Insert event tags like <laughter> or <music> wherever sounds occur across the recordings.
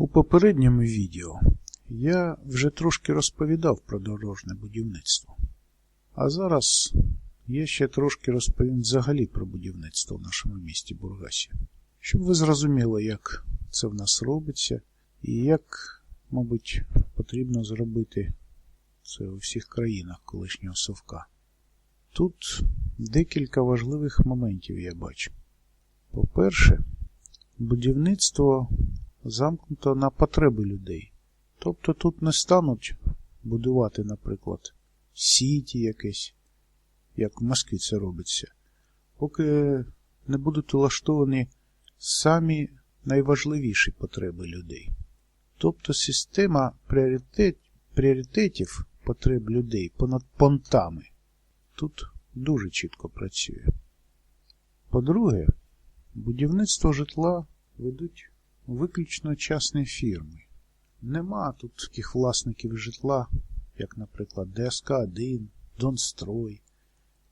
У попередньому відео я вже трошки розповідав про дорожне будівництво. А зараз я ще трошки розповім взагалі про будівництво в нашому місті Бургасі, щоб ви зрозуміли, як це в нас робиться і як, мабуть, потрібно зробити це у всіх країнах колишнього совка. Тут декілька важливих моментів я бачу. По-перше, будівництво замкнуто на потреби людей. Тобто тут не стануть будувати, наприклад, сіті якесь, як в Москві це робиться, поки не будуть улаштовані самі найважливіші потреби людей. Тобто система пріоритет, пріоритетів потреб людей понад понтами тут дуже чітко працює. По-друге, будівництво житла ведуть виключно частні фірми. Нема тут таких власників житла, як, наприклад, ДСК-1, Донстрой,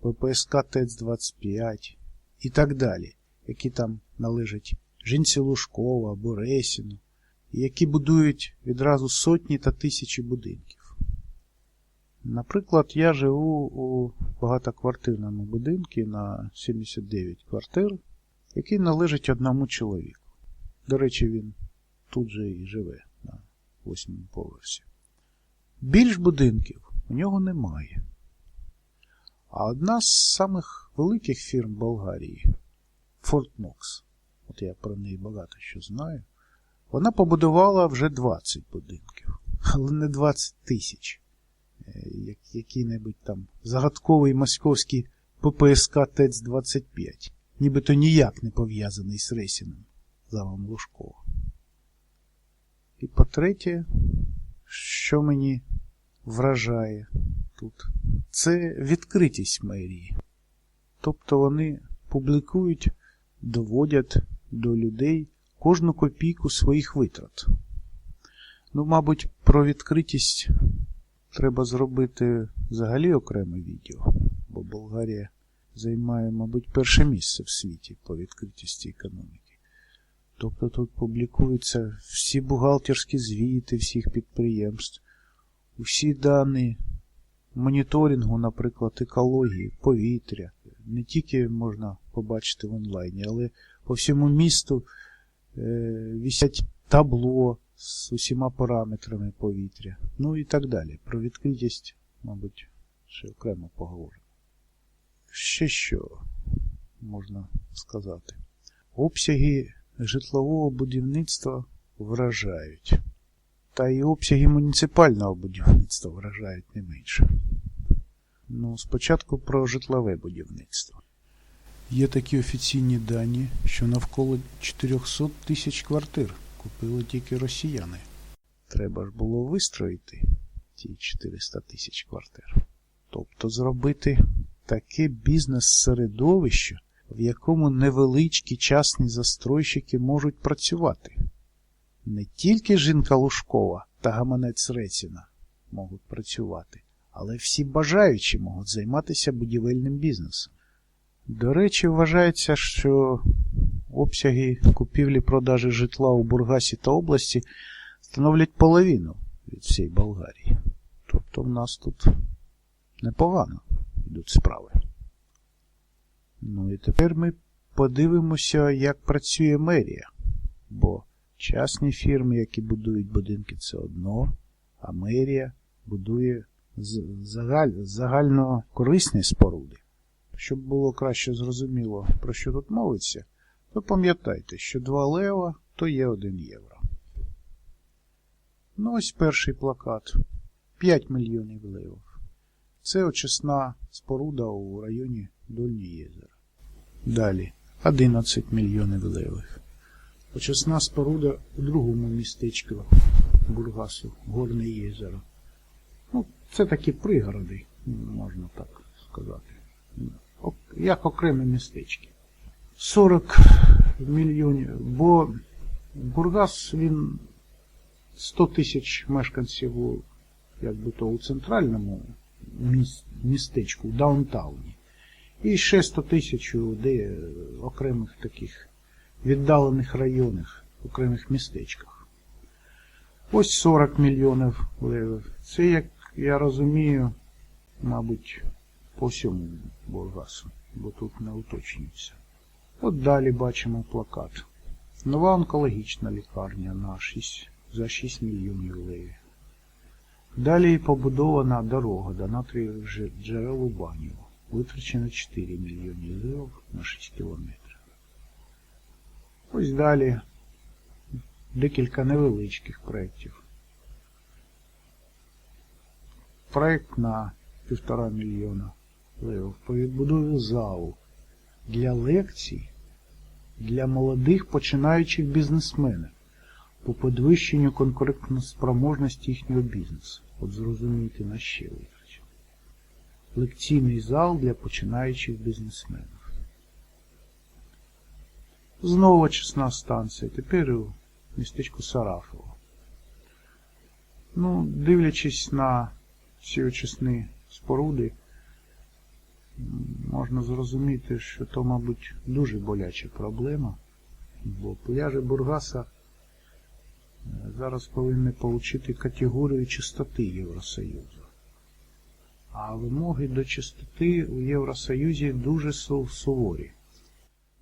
ППСК ТЕЦ-25 і так далі, які там належать Жінці Лужкова або Ресіну, і які будують відразу сотні та тисячі будинків. Наприклад, я живу у багатоквартирному будинку на 79 квартир, який належить одному чоловіку. До речі, він тут же і живе на восьмому поверсі. Більш будинків у нього немає. А одна з самих великих фірм Болгарії Fort Knox, от я про неї багато що знаю, вона побудувала вже 20 будинків, але не 20 тисяч. Е, Як який-небудь там загадковий московський ППСК ТЕЦ-25, нібито ніяк не пов'язаний з Ресіном, замом Лужкова. І по-третє, що мені вражає тут, це відкритість мерії. Тобто вони публікують, доводять до людей кожну копійку своїх витрат. Ну, мабуть, про відкритість треба зробити взагалі окреме відео, бо Болгарія займає, мабуть, перше місце в світі по відкритості економіки. Тобто тут публікуються всі бухгалтерські звіти всіх підприємств, усі дані моніторингу, наприклад, екології, повітря. Не тільки можна побачити в онлайні, але по всьому місту е, висять табло з усіма параметрами повітря. Ну і так далі. Про відкритість, мабуть, ще окремо поговоримо. Ще що можна сказати? Обсяги житлового будівництва вражають. Та й обсяги муніципального будівництва вражають не менше. Ну, спочатку про житлове будівництво. Є такі офіційні дані, що навколо 400 тисяч квартир купили тільки росіяни. Треба ж було вистроїти ті 400 тисяч квартир. Тобто зробити таке бізнес-середовище, в якому невеличкі частні застройщики можуть працювати. Не тільки жінка Лужкова та гаманець Реціна можуть працювати, але всі бажаючі можуть займатися будівельним бізнесом. До речі, вважається, що обсяги купівлі-продажі житла у Бургасі та області становлять половину від всієї Болгарії. Тобто в нас тут непогано йдуть справи. Ну і тепер ми подивимося, як працює мерія. Бо частні фірми, які будують будинки, це одно, а мерія будує загаль, загально корисні споруди. Щоб було краще зрозуміло, про що тут мовиться, то пам'ятайте, що 2 лева то є 1 євро. Ну ось перший плакат. 5 мільйонів левів. Це очисна споруда у районі Дольні Єзера. Далі 11 мільйонів левих. Очисна споруда у другому містечку Бургасу, Горне Єзеро. Ну, це такі пригороди, можна так сказати. Як окремі містечки. 40 мільйонів, бо Бургас він 100 тисяч мешканців як би то, у центральному містечку, у даунтауні. І ще 100 тисяч у окремих таких віддалених районах, окремих містечках. Ось 40 мільйонів левів. Це, як я розумію, мабуть, по всьому Бургасу, бо тут не уточнюється. От далі бачимо плакат. Нова онкологічна лікарня на 6, за 6 мільйонів левів. Далі побудована дорога до натрієвих же- джерел у Банєво. Витрачено 4 мільйони левів на 6 кілометрів. Ось далі декілька невеличких проєктів. Проєкт на півтора мільйона левів по відбудові залу для лекцій для молодих починаючих бізнесменів по підвищенню конкурентоспроможності їхнього бізнесу. От зрозумійте на витрачено. Лекційний зал для починаючих бізнесменів. Знову очисна станція, тепер у містечку Сарафово. Ну, дивлячись на ці очисні споруди, можна зрозуміти, що то, мабуть, дуже боляча проблема, бо пляжі Бургаса е, зараз повинні отримати категорію чистоти Євросоюзу. А вимоги до чистоти у Євросоюзі дуже суворі.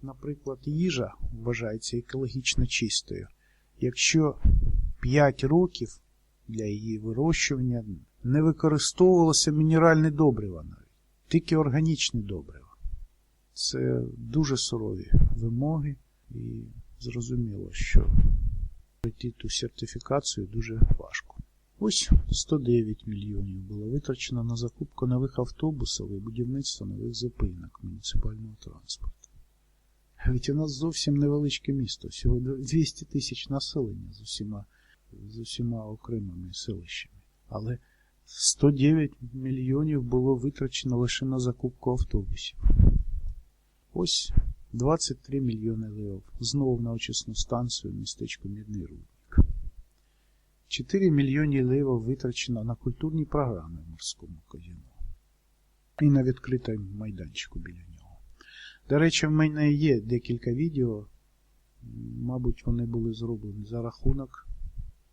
Наприклад, їжа вважається екологічно чистою. Якщо 5 років для її вирощування не використовувалося мінеральне добриво навіть, тільки органічне добриво. Це дуже сурові вимоги, і зрозуміло, що пройти ту сертифікацію дуже важко. Ось 109 мільйонів було витрачено на закупку нових автобусів і будівництво нових зупинок муніципального транспорту. Ведь у нас зовсім невеличке місто, всього 200 тисяч населення з усіма, з усіма окремими селищами. Але 109 мільйонів було витрачено лише на закупку автобусів. Ось 23 мільйони левів. Знову на очисну станцію в містечку Мідний Рудник. 4 мільйони левів витрачено на культурні програми в морському казино. І на відкритому майданчику біля нього. До речі, в мене є декілька відео. Мабуть, вони були зроблені за рахунок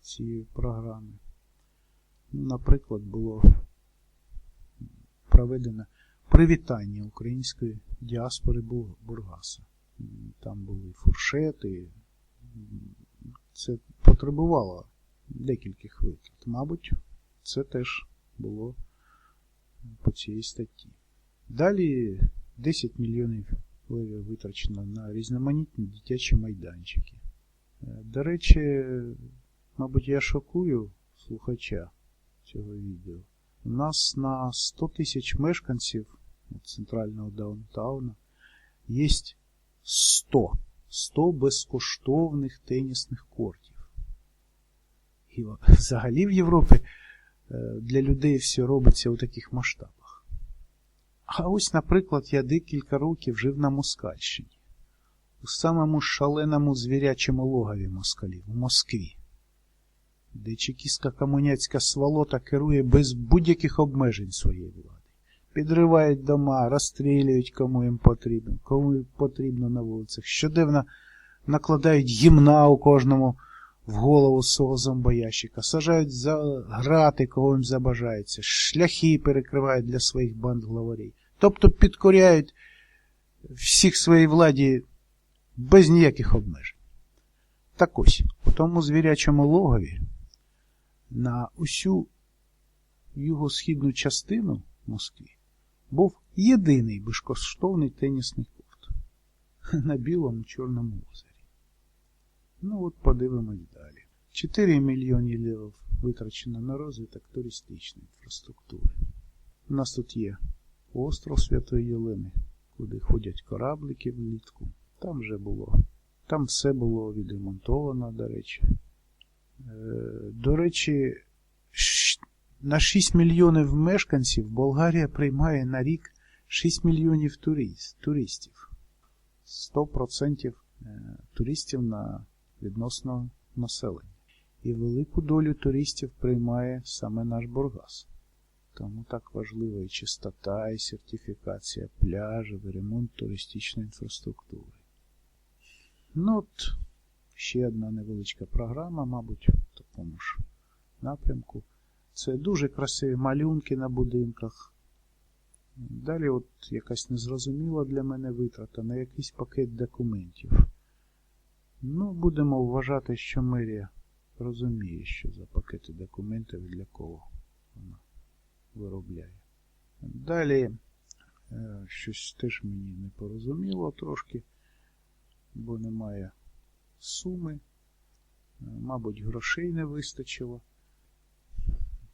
цієї програми. Ну, Наприклад, було проведено привітання української діаспори Бургаса. Там були фуршети. Це потребувало декількох витрат. Мабуть, це теж було по цій статті. Далі 10 мільйонів левів витрачено на різноманітні дитячі майданчики. Е, До речі, мабуть, я шокую слухача цього відео. У нас на 100 тисяч мешканців центрального даунтауна є 100. 100 безкоштовних тенісних кортів. І <laughs> взагалі в Європі е, для людей все робиться у таких масштабах. А ось, наприклад, я декілька років жив на Москальщині, у самому шаленому звірячому логові москалів у Москві, де чекістська комуняцька сволота керує без будь-яких обмежень своєї влади. Підривають дома, розстрілюють кому їм потрібно, кому їм потрібно на вулицях. Щоденно накладають гімна у кожному в голову свого зомбоящика, сажають за грати, кого їм забажається, шляхи перекривають для своїх банд главарів. Тобто підкоряють всіх своїй владі без ніяких обмежень. Так ось, у тому звірячому логові на усю юго-східну частину Москви був єдиний безкоштовний тенісний корт <laughs> на білому Чорному озері. Ну от подивимось далі. 4 мільйони левів витрачено на розвиток туристичної інфраструктури. У нас тут є остров Святої Єлени, куди ходять кораблики влітку. Там вже було. Там все було відремонтовано, до речі. Е, До речі, на 6 мільйонів мешканців Болгарія приймає на рік 6 мільйонів турист, туристів. 100% е, туристів на відносно населення. І велику долю туристів приймає саме наш Бургас. Тому так важлива і чистота, і сертифікація пляжів, і ремонт туристичної інфраструктури. Ну от, ще одна невеличка програма, мабуть, в такому ж напрямку. Це дуже красиві малюнки на будинках. Далі от якась незрозуміла для мене витрата на якийсь пакет документів. Ну, будемо вважати, що мерія розуміє, що за пакети документів для кого вона виробляє. Далі е, щось теж мені не порозуміло трошки, бо немає суми. Е, Мабуть, грошей не вистачило.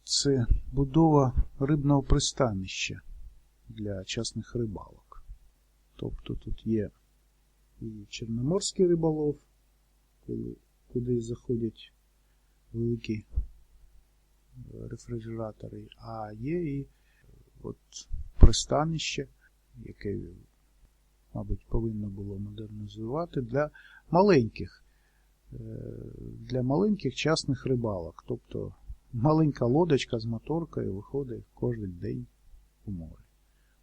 Це будова рибного пристанища для частних рибалок. Тобто тут є і Чорноморський риболов, коли- куди заходять великі е, рефрижератори, а є і от пристанище, яке, мабуть, повинно було модернізувати для маленьких, е, для маленьких частних рибалок. Тобто маленька лодочка з моторкою виходить кожен день у море.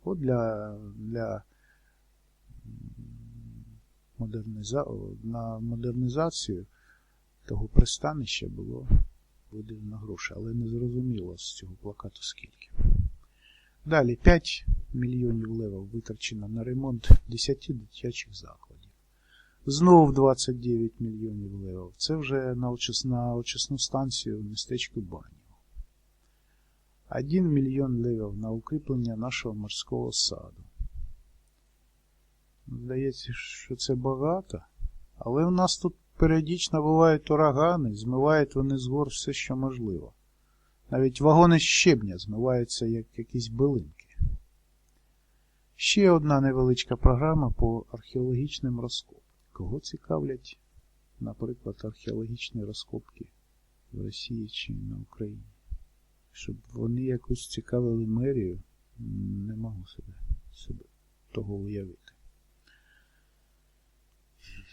От для, для модерніза... на модернізацію того пристанища було виділено гроші, але не зрозуміло з цього плакату скільки. Далі 5 мільйонів левів витрачено на ремонт 10 дитячих закладів. Знов 29 мільйонів левів. Це вже на очисну станцію в містечку Банів. 1 мільйон левів на укріплення нашого морського саду. Здається, що це багато, але в нас тут періодично бувають урагани, змивають вони з гор все, що можливо. Навіть вагони щебня змиваються як якісь билинки. Ще одна невеличка програма по археологічним розкопам. Кого цікавлять, наприклад, археологічні розкопки в Росії чи на Україні? Щоб вони якось цікавили мерію, не можу себе, себе того уявити.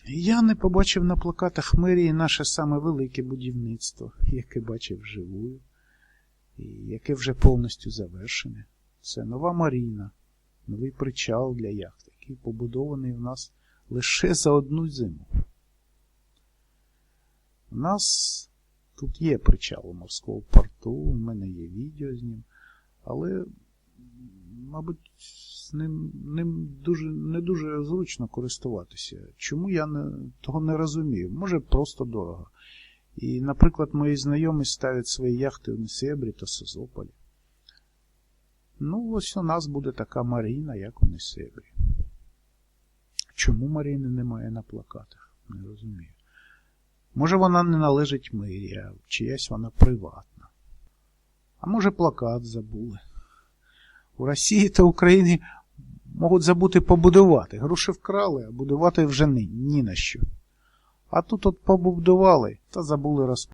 Я не побачив на плакатах мерії наше саме велике будівництво, яке бачив вживую, і яке вже повністю завершене. Це нова маріна, новий причал для яхт, який побудований у нас лише за одну зиму. У нас тут є причал у морського порту, у мене є відео з ним, але, мабуть, ним, ним дуже, не дуже зручно користуватися. Чому я не, того не розумію? Може, просто дорого. І, наприклад, мої знайомі ставлять свої яхти в Несебрі та Созополі. Ну, ось у нас буде така Маріна, як у Несебрі. Чому Маріни немає на плакатах? Не розумію. Може, вона не належить мирі, а чиясь вона приватна. А може, плакат забули. У Росії та Україні можуть забути побудувати. Гроші вкрали, а будувати вже ні, ні на що. А тут от побудували та забули розповідати.